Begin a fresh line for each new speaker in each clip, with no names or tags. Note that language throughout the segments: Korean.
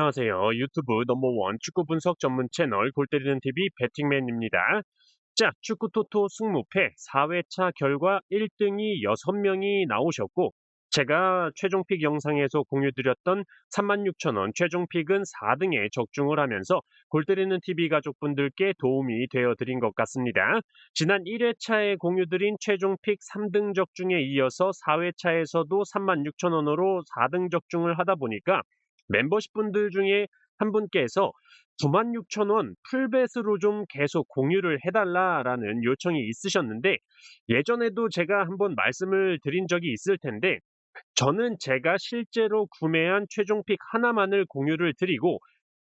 안녕하세요. 유튜브 넘버원 축구 분석 전문 채널 골 때리는 TV 배팅맨입니다. 자, 축구 토토 승무패 4회차 결과 1등이 6명이 나오셨고, 제가 최종픽 영상에서 공유드렸던 36,000원 최종픽은 4등에 적중을 하면서 골 때리는 TV 가족분들께 도움이 되어 드린 것 같습니다. 지난 1회차에 공유드린 최종픽 3등 적중에 이어서 4회차에서도 36,000원으로 4등 적중을 하다 보니까 멤버십 분들 중에 한 분께서 96,000원 풀벳으로 좀 계속 공유를 해달라라는 요청이 있으셨는데 예전에도 제가 한번 말씀을 드린 적이 있을 텐데 저는 제가 실제로 구매한 최종픽 하나만을 공유를 드리고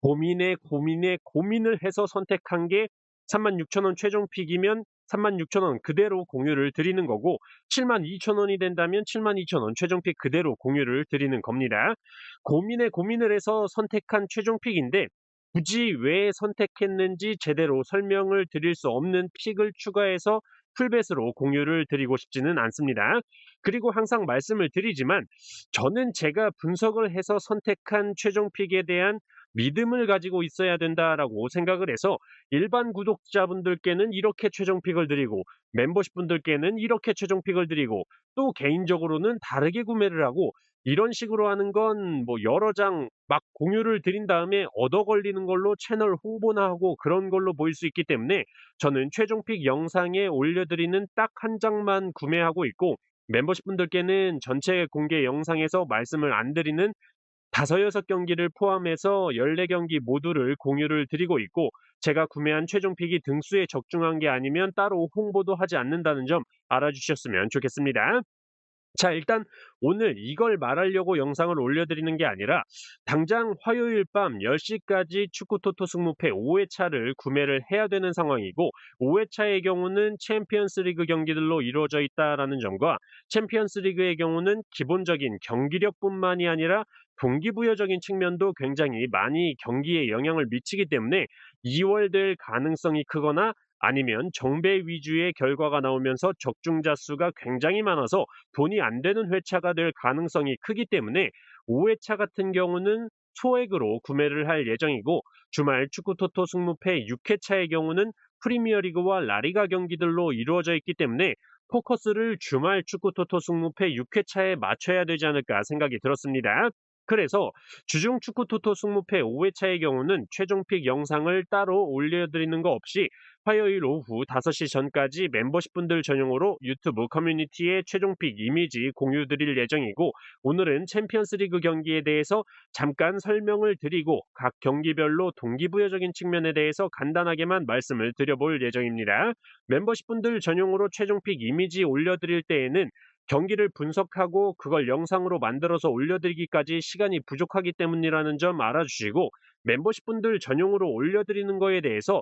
고민에 고민에 고민을 해서 선택한 게 36,000원 최종픽이면 36,000원 그대로 공유를 드리는 거고 72,000원이 된다면 72,000원 최종픽 그대로 공유를 드리는 겁니다. 고민에 고민을 해서 선택한 최종픽인데 굳이 왜 선택했는지 제대로 설명을 드릴 수 없는 픽을 추가해서 풀벳으로 공유를 드리고 싶지는 않습니다. 그리고 항상 말씀을 드리지만 저는 제가 분석을 해서 선택한 최종 픽에 대한 믿음을 가지고 있어야 된다라고 생각을 해서 일반 구독자분들께는 이렇게 최종픽을 드리고 멤버십 분들께는 이렇게 최종픽을 드리고 또 개인적으로는 다르게 구매를 하고 이런 식으로 하는 건 뭐 여러 장 막 공유를 드린 다음에 얻어 걸리는 걸로 채널 홍보나 하고 그런 걸로 보일 수 있기 때문에 저는 최종픽 영상에 올려드리는 딱 한 장만 구매하고 있고 멤버십 분들께는 전체 공개 영상에서 말씀을 안 드리는 다섯 여섯 경기를 포함해서 14경기 모두를 공유를 드리고 있고 제가 구매한 최종픽이 등수에 적중한 게 아니면 따로 홍보도 하지 않는다는 점 알아주셨으면 좋겠습니다. 자, 일단 오늘 이걸 말하려고 영상을 올려드리는 게 아니라 당장 화요일 밤 10시까지 축구 토토 승무패 5회차를 구매를 해야 되는 상황이고 5회차의 경우는 챔피언스 리그 경기들로 이루어져 있다라는 점과 챔피언스 리그의 경우는 기본적인 경기력뿐만이 아니라 동기부여적인 측면도 굉장히 많이 경기에 영향을 미치기 때문에 2월 될 가능성이 크거나 아니면 정배 위주의 결과가 나오면서 적중자 수가 굉장히 많아서 돈이 안 되는 회차가 될 가능성이 크기 때문에 5회차 같은 경우는 소액으로 구매를 할 예정이고 주말 축구 토토 승무패 6회차의 경우는 프리미어리그와 라리가 경기들로 이루어져 있기 때문에 포커스를 주말 축구 토토 승무패 6회차에 맞춰야 되지 않을까 생각이 들었습니다. 그래서 주중 축구 토토 승무패 5회차의 경우는 최종픽 영상을 따로 올려드리는 거 없이 화요일 오후 5시 전까지 멤버십 분들 전용으로 유튜브 커뮤니티에 최종픽 이미지 공유 드릴 예정이고 오늘은 챔피언스 리그 경기에 대해서 잠깐 설명을 드리고 각 경기별로 동기부여적인 측면에 대해서 간단하게만 말씀을 드려볼 예정입니다. 멤버십 분들 전용으로 최종픽 이미지 올려드릴 때에는 경기를 분석하고 그걸 영상으로 만들어서 올려드리기까지 시간이 부족하기 때문이라는 점 알아주시고 멤버십 분들 전용으로 올려드리는 거에 대해서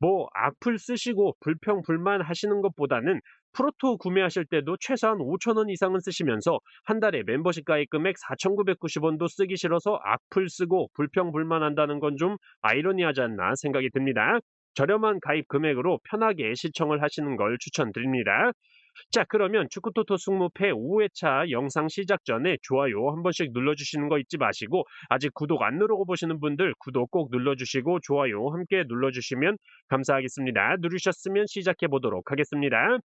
뭐 악플 쓰시고 불평 불만 하시는 것보다는 프로토 구매하실 때도 최소한 5,000원 이상은 쓰시면서 한 달에 멤버십 가입 금액 4,990원도 쓰기 싫어서 악플 쓰고 불평 불만한다는 건 좀 아이러니하지 않나 생각이 듭니다. 저렴한 가입 금액으로 편하게 시청을 하시는 걸 추천드립니다. 자, 그러면 축구토토 승무패 5회차 영상 시작 전에 좋아요 한 번씩 눌러주시는 거 잊지 마시고 아직 구독 안 누르고 보시는 분들 구독 꼭 눌러주시고 좋아요 함께 눌러주시면 감사하겠습니다. 누르셨으면 시작해 보도록 하겠습니다.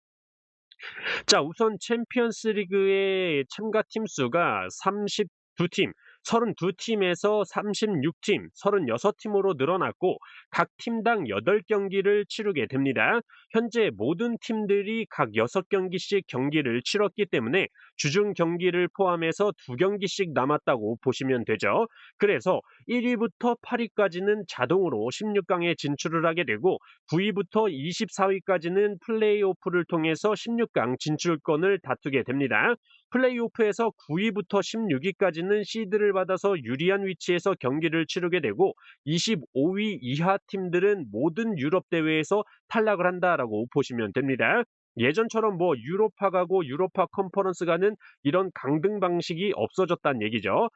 자, 우선 챔피언스 리그의 참가 팀 수가 32팀, 32팀에서 36팀, 36팀으로 늘어났고 각 팀당 8경기를 치르게 됩니다. 현재 모든 팀들이 각 6경기씩 경기를 치렀기 때문에 주중 경기를 포함해서 2경기씩 남았다고 보시면 되죠. 그래서 1위부터 8위까지는 자동으로 16강에 진출을 하게 되고 9위부터 24위까지는 플레이오프를 통해서 16강 진출권을 다투게 됩니다. 플레이오프에서 9위부터 16위까지는 시드를 받아서 유리한 위치에서 경기를 치르게 되고 25위 이하 팀들은 모든 유럽 대회에서 탈락을 한다라고 보시면 됩니다. 예전처럼 뭐 유로파 가고 유로파 컨퍼런스 가는 이런 강등 방식이 없어졌다는 얘기죠.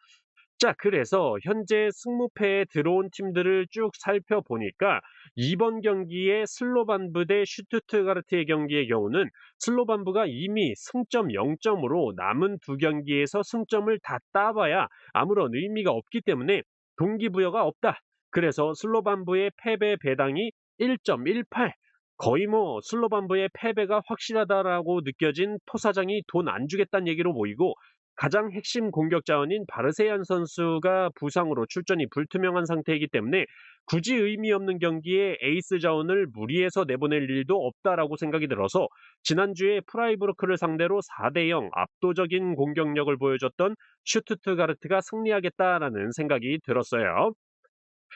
자, 그래서 현재 승무패에 들어온 팀들을 쭉 살펴보니까 이번 경기에 슬로반부 대 슈투트가르트의 경기의 경우는 슬로반부가 이미 승점 0점으로 남은 두 경기에서 승점을 다 따봐야 아무런 의미가 없기 때문에 동기부여가 없다. 그래서 슬로반부의 패배 배당이 1.18. 거의 뭐 슬로반부의 패배가 확실하다라고 느껴진 토사장이 돈 안 주겠다는 얘기로 보이고 가장 핵심 공격 자원인 바르세얀 선수가 부상으로 출전이 불투명한 상태이기 때문에 굳이 의미 없는 경기에 에이스 자원을 무리해서 내보낼 일도 없다라고 생각이 들어서 지난주에 프라이부르크를 상대로 4대 0 압도적인 공격력을 보여줬던 슈투트가르트가 승리하겠다라는 생각이 들었어요.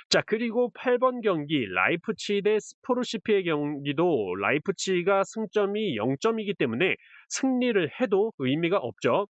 자, 그리고 8번 경기 라이프치히 대 스포르시피의 경기도 라이프치히가 승점이 0점이기 때문에 승리를 해도 의미가 없죠.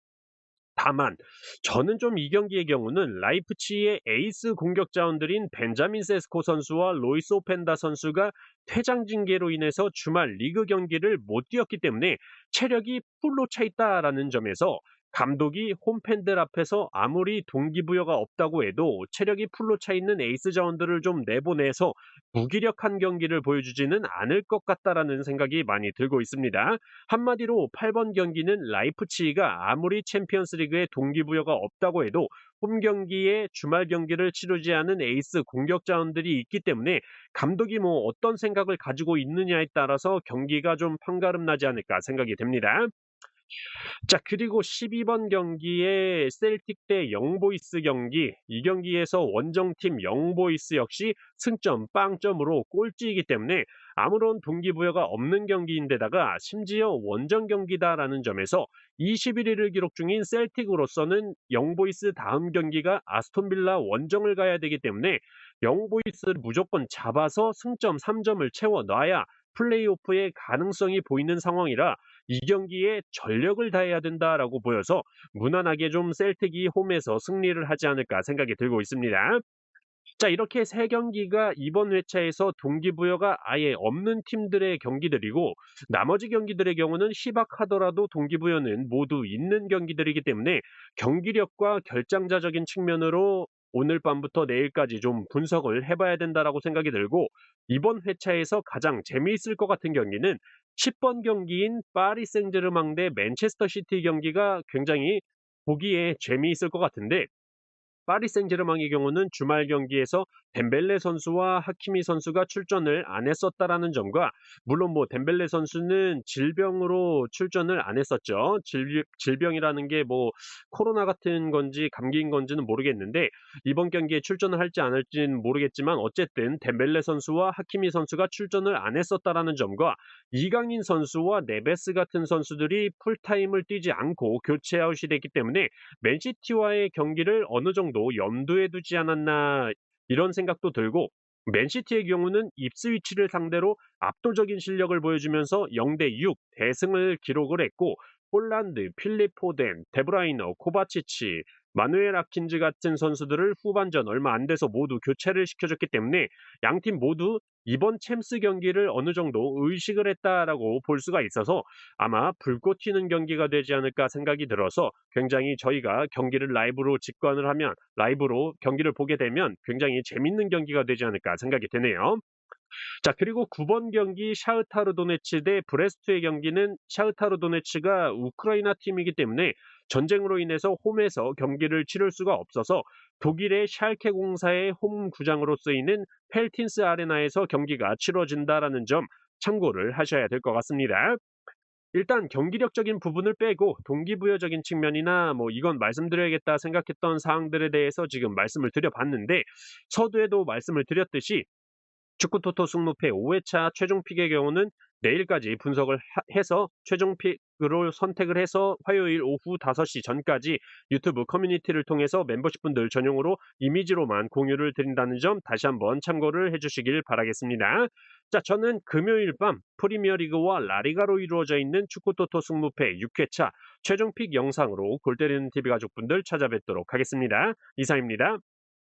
다만 저는 좀 이 경기의 경우는 라이프치히의 에이스 공격 자원들인 벤자민 세스코 선수와 로이스 오펜다 선수가 퇴장 징계로 인해서 주말 리그 경기를 못 뛰었기 때문에 체력이 풀로 차 있다라는 점에서 감독이 홈팬들 앞에서 아무리 동기부여가 없다고 해도 체력이 풀로 차 있는 에이스 자원들을 좀 내보내서 무기력한 경기를 보여주지는 않을 것 같다라는 생각이 많이 들고 있습니다. 한마디로 8번 경기는 라이프치히가 아무리 챔피언스 리그에 동기부여가 없다고 해도 홈 경기에 주말 경기를 치르지 않은 에이스 공격 자원들이 있기 때문에 감독이 뭐 어떤 생각을 가지고 있느냐에 따라서 경기가 좀 판가름 나지 않을까 생각이 됩니다. 자, 그리고 12번 경기에 셀틱 대 영보이스 경기. 이 경기에서 원정팀 영보이스 역시 승점 빵점으로 꼴찌이기 때문에 아무런 동기부여가 없는 경기인데다가 심지어 원정 경기다라는 점에서 21위를 기록 중인 셀틱으로서는 영보이스 다음 경기가 아스톤빌라 원정을 가야 되기 때문에 영보이스를 무조건 잡아서 승점 3점을 채워 놔야 플레이오프의 가능성이 보이는 상황이라 이 경기에 전력을 다해야 된다라고 보여서 무난하게 좀 셀틱이 홈에서 승리를 하지 않을까 생각이 들고 있습니다. 자, 이렇게 세 경기가 이번 회차에서 동기부여가 아예 없는 팀들의 경기들이고 나머지 경기들의 경우는 희박하더라도 동기부여는 모두 있는 경기들이기 때문에 경기력과 결장자적인 측면으로 오늘 밤부터 내일까지 좀 분석을 해봐야 된다라고 생각이 들고 이번 회차에서 가장 재미있을 것 같은 경기는 10번 경기인 파리 생제르맹 대 맨체스터 시티 경기가 굉장히 보기에 재미있을 것 같은데 파리 생제르맹의 경우는 주말 경기에서 덴벨레 선수와 하키미 선수가 출전을 안 했었다라는 점과 물론 뭐 덴벨레 선수는 질병으로 출전을 안 했었죠. 질, 질병이라는 게 뭐 코로나 같은 건지 감기인 건지는 모르겠는데 이번 경기에 출전을 할지 안 할지는 모르겠지만 어쨌든 덴벨레 선수와 하키미 선수가 출전을 안 했었다라는 점과 이강인 선수와 네베스 같은 선수들이 풀타임을 뛰지 않고 교체 아웃이 됐기 때문에 맨시티와의 경기를 어느 정도 염두에 두지 않았나 이런 생각도 들고 맨시티의 경우는 입스위치를 상대로 압도적인 실력을 보여주면서 0대 6 대승을 기록을 했고 폴란드, 필립 포덴, 데브라이너, 코바치치, 마누엘 아킨즈 같은 선수들을 후반전 얼마 안 돼서 모두 교체를 시켜줬기 때문에 양팀 모두 이번 챔스 경기를 어느 정도 의식을 했다라고 볼 수가 있어서 아마 불꽃 튀는 경기가 되지 않을까 생각이 들어서 굉장히 저희가 경기를 라이브로 직관을 하면 라이브로 경기를 보게 되면 굉장히 재밌는 경기가 되지 않을까 생각이 되네요. 자, 그리고 9번 경기 샤흐타르 도네츠 대 브레스트의 경기는 샤흐타르 도네츠가 우크라이나 팀이기 때문에 전쟁으로 인해서 홈에서 경기를 치를 수가 없어서 독일의 샬케 공사의 홈 구장으로 쓰이는 펠틴스 아레나에서 경기가 치러진다라는 점 참고를 하셔야 될 것 같습니다. 일단 경기력적인 부분을 빼고 동기부여적인 측면이나 뭐 이건 말씀드려야겠다 생각했던 사항들에 대해서 지금 말씀을 드려봤는데 서두에도 말씀을 드렸듯이 축구 토토 승무패 5회차 최종 픽의 경우는 내일까지 분석을 하, 해서 최종 픽으로 선택을 해서 화요일 오후 5시 전까지 유튜브 커뮤니티를 통해서 멤버십분들 전용으로 이미지로만 공유를 드린다는 점 다시 한번 참고를 해주시길 바라겠습니다. 자, 저는 금요일 밤 프리미어리그와 라리가로 이루어져 있는 축구 토토 승무패 6회차 최종 픽 영상으로 골때리는 TV 가족분들 찾아뵙도록 하겠습니다. 이상입니다.